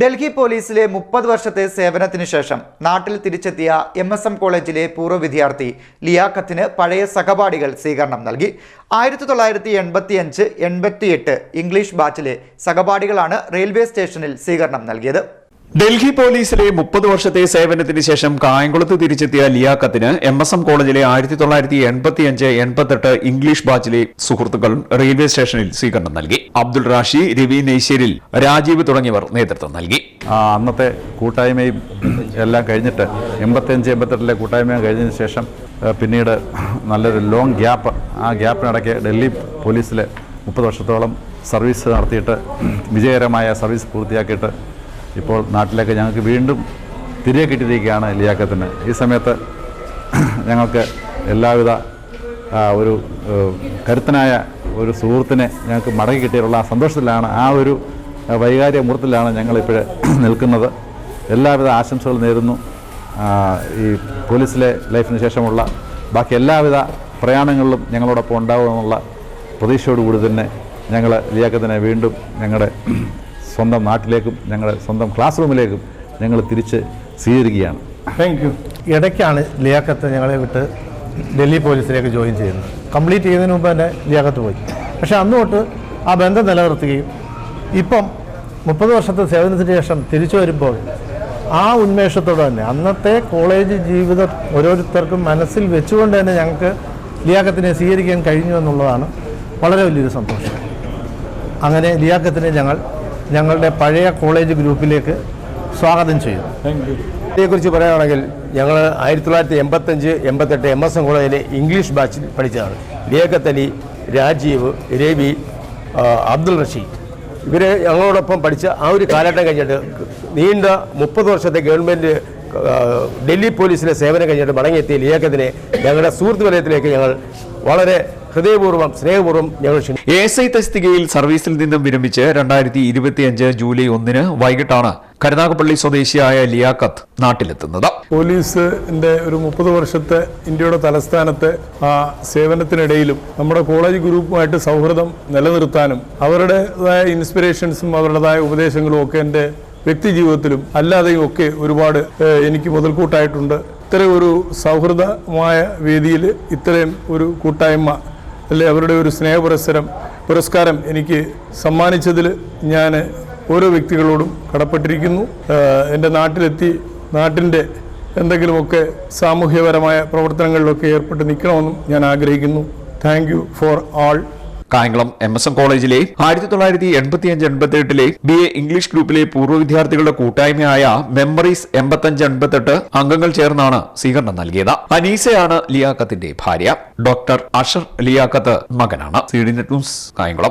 ഡൽഹി പോലീസിലെ മുപ്പത് വർഷത്തെ സേവനത്തിന് ശേഷം നാട്ടിൽ തിരിച്ചെത്തിയ എം എസ് എം കോളേജിലെ പൂർവ വിദ്യാർത്ഥി ലിയാഖത്തിന് പഴയ സഹപാഠികൾ സ്വീകരണം നൽകി. ആയിരത്തി തൊള്ളായിരത്തി എൺപത്തി അഞ്ച് എൺപത്തിയെട്ട് ഇംഗ്ലീഷ് ബാച്ചിലെ സഹപാഠികളാണ് റെയിൽവേ സ്റ്റേഷനിൽ സ്വീകരണം നൽകിയത്. ഡൽഹി പോലീസിലെ മുപ്പത് വർഷത്തെ സേവനത്തിന് ശേഷം കായംകുളത്ത് തിരിച്ചെത്തിയ ലിയാക്കത്തിന് എം എസ് എം കോളേജിലെ ആയിരത്തി തൊള്ളായിരത്തി എൺപത്തിയഞ്ച് എൺപത്തെട്ട് ഇംഗ്ലീഷ് ബാച്ചിലെ സുഹൃത്തുക്കൾ റെയിൽവേ സ്റ്റേഷനിൽ സ്വീകരണം നൽകി. അബ്ദുൾ റാഷി രവി നെയ്ശ്ശേരിൽ രാജീവ് തുടങ്ങിയവർ നേതൃത്വം നൽകി. അന്നത്തെ കൂട്ടായ്മയും എല്ലാം കഴിഞ്ഞിട്ട് എൺപത്തിയഞ്ച് എൺപത്തെട്ടിലെ കൂട്ടായ്മയും കഴിഞ്ഞതിന് ശേഷം പിന്നീട് നല്ലൊരു ലോങ് ഗ്യാപ്പ് ആ ഗ്യാപ്പിനിടയ്ക്ക് ഡൽഹി പോലീസിൽ മുപ്പത് വർഷത്തോളം സർവീസ് നടത്തിയിട്ട് വിജയകരമായ സർവീസ് പൂർത്തിയാക്കിയിട്ട് ഇപ്പോൾ നാട്ടിലേക്ക് ഞങ്ങൾക്ക് വീണ്ടും തിരികെ കിട്ടിയിരിക്കുകയാണ് ലിയാക്കത്തിന്. ഈ സമയത്ത് ഞങ്ങൾക്ക് എല്ലാവിധ ഒരു കരുത്തനായ ഒരു സുഹൃത്തിനെ ഞങ്ങൾക്ക് മടങ്ങി കിട്ടിയിട്ടുള്ള ആ സന്തോഷത്തിലാണ് ആ ഒരു വൈകാരിക മുഹൂർത്തത്തിലാണ് ഞങ്ങളിപ്പോൾ നിൽക്കുന്നത്. എല്ലാവിധ ആശംസകൾ നേരുന്നു. ഈ പോലീസിലെ ലൈഫിന് ശേഷമുള്ള ബാക്കി എല്ലാവിധ പ്രയാണങ്ങളിലും ഞങ്ങളോടൊപ്പം ഉണ്ടാകുമെന്നുള്ള പ്രതീക്ഷയോടുകൂടി തന്നെ ഞങ്ങൾ ലിയാക്കത്തിനെ വീണ്ടും ഞങ്ങളുടെ സ്വന്തം നാട്ടിലേക്കും ഞങ്ങളുടെ സ്വന്തം ക്ലാസ് റൂമിലേക്കും ഞങ്ങൾ തിരിച്ച് സ്വീകരിക്കുകയാണ്. താങ്ക് യു ഇടയ്ക്കാണ് ലിയാക്കത്ത് ഞങ്ങളെ വിട്ട് ഡൽഹി പോലീസിലേക്ക് ജോയിൻ ചെയ്യുന്നത്. കംപ്ലീറ്റ് ചെയ്യുന്നതിന് മുമ്പ് തന്നെ ലിയാക്കത്ത് പോയി. പക്ഷേ അന്ന് തൊട്ട് ആ ബന്ധം നിലനിർത്തുകയും ഇപ്പം മുപ്പത് വർഷത്തെ സേവനത്തിന് ശേഷം തിരിച്ചു വരുമ്പോൾ ആ ഉന്മേഷത്തോടെ തന്നെ അന്നത്തെ കോളേജ് ജീവിതം ഓരോരുത്തർക്കും മനസ്സിൽ വെച്ചുകൊണ്ട് തന്നെ ഞങ്ങൾക്ക് ലിയാക്കത്തിനെ സ്വീകരിക്കാൻ കഴിഞ്ഞു എന്നുള്ളതാണ് വളരെ വലിയൊരു സന്തോഷം. അങ്ങനെ ലിയാക്കത്തിനെ ഞങ്ങൾ ഞങ്ങളുടെ പഴയ കോളേജ് ഗ്രൂപ്പിലേക്ക് സ്വാഗതം ചെയ്യുന്നു ഇതിനെക്കുറിച്ച് പറയുകയാണെങ്കിൽ ഞങ്ങൾ ആയിരത്തി തൊള്ളായിരത്തി എൺപത്തഞ്ച് എൺപത്തെട്ട് എം എസ് എം കോളേജിലെ ഇംഗ്ലീഷ് ബാച്ചിൽ പഠിച്ചതാണ്. ലിയക്കത്ത് രാജീവ് രവി അബ്ദുൾ റഷീദ്. ഇവരെ ഞങ്ങളോടൊപ്പം പഠിച്ച ആ ഒരു കാലഘട്ടം കഴിഞ്ഞിട്ട് നീണ്ട മുപ്പത് വർഷത്തെ ഗവൺമെന്റ് ഡൽഹി പോലീസിലെ സേവനം കഴിഞ്ഞിട്ട് മടങ്ങിയെത്തിയ ലേഖത്തിനെ ഞങ്ങളുടെ സുഹൃത്ത് വലയത്തിലേക്ക് ഞങ്ങൾ വളരെ ഹൃദയപൂർവം സ്നേഹപൂർവം ഞങ്ങൾ എ എസ് ഐ തസ്തികയിൽ സർവീസിൽ നിന്നും വിരമിച്ച് രണ്ടായിരത്തി ഇരുപത്തിയഞ്ച് ജൂലൈ ഒന്നിന് വൈകിട്ടാണ് കരുനാഗപ്പള്ളി സ്വദേശിയായ ലിയാഖത്ത് നാട്ടിലെത്തുന്നത്. പോലീസിന്റെ ഒരു മുപ്പത് വർഷത്തെ ഇന്ത്യയുടെ തലസ്ഥാനത്തെ ആ സേവനത്തിനിടയിലും നമ്മുടെ കോളേജ് ഗ്രൂപ്പുമായിട്ട് സൗഹൃദം നിലനിർത്താനും അവരുടേതായ ഇൻസ്പിറേഷൻസും അവരുടേതായ ഉപദേശങ്ങളും ഒക്കെ എന്റെ വ്യക്തി ജീവിതത്തിലും അല്ലാതെയും ഒക്കെ ഒരുപാട് എനിക്ക് മുതൽക്കൂട്ടായിട്ടുണ്ട്. ഇത്തരം ഒരു സൗഹൃദമായ വേദിയിൽ ഇത്രയും ഒരു കൂട്ടായ്മ അല്ലെ? അവരുടെ ഒരു സ്നേഹ പുരസ്സരം പുരസ്കാരം എനിക്ക് സമ്മാനിച്ചതിൽ ഞാൻ ഓരോ വ്യക്തികളോടും കടപ്പെട്ടിരിക്കുന്നു. എന്റെ നാട്ടിലെത്തി നാട്ടിന്റെ എന്തെങ്കിലുമൊക്കെ സാമൂഹ്യപരമായ പ്രവർത്തനങ്ങളിലൊക്കെ ഏർപ്പെട്ട് നിൽക്കണമെന്നും ഞാൻ ആഗ്രഹിക്കുന്നു. Thank for all Kayamkulam M S M കോളേജിലെ ആയിരത്തി തൊള്ളായിരത്തി എൺപത്തി അഞ്ച് എൺപത്തി എട്ടിലെ ബി എ ഇംഗ്ലീഷ് ഗ്രൂപ്പിലെ പൂർവ വിദ്യാർത്ഥികളുടെ കൂട്ടായ്മയായ മെമ്മറീസ് എൺപത്തഞ്ച് എൺപത്തെട്ട് അംഗങ്ങൾ ചേർന്നാണ് സ്വീകരണം നൽകിയത്. അനീസയാണ് ലിയാക്കത്തിന്റെ ഭാര്യ. ഡോക്ടർ അഷർ ലിയാക്കത്ത് മകനാണ്. C D net news Kayamkulam.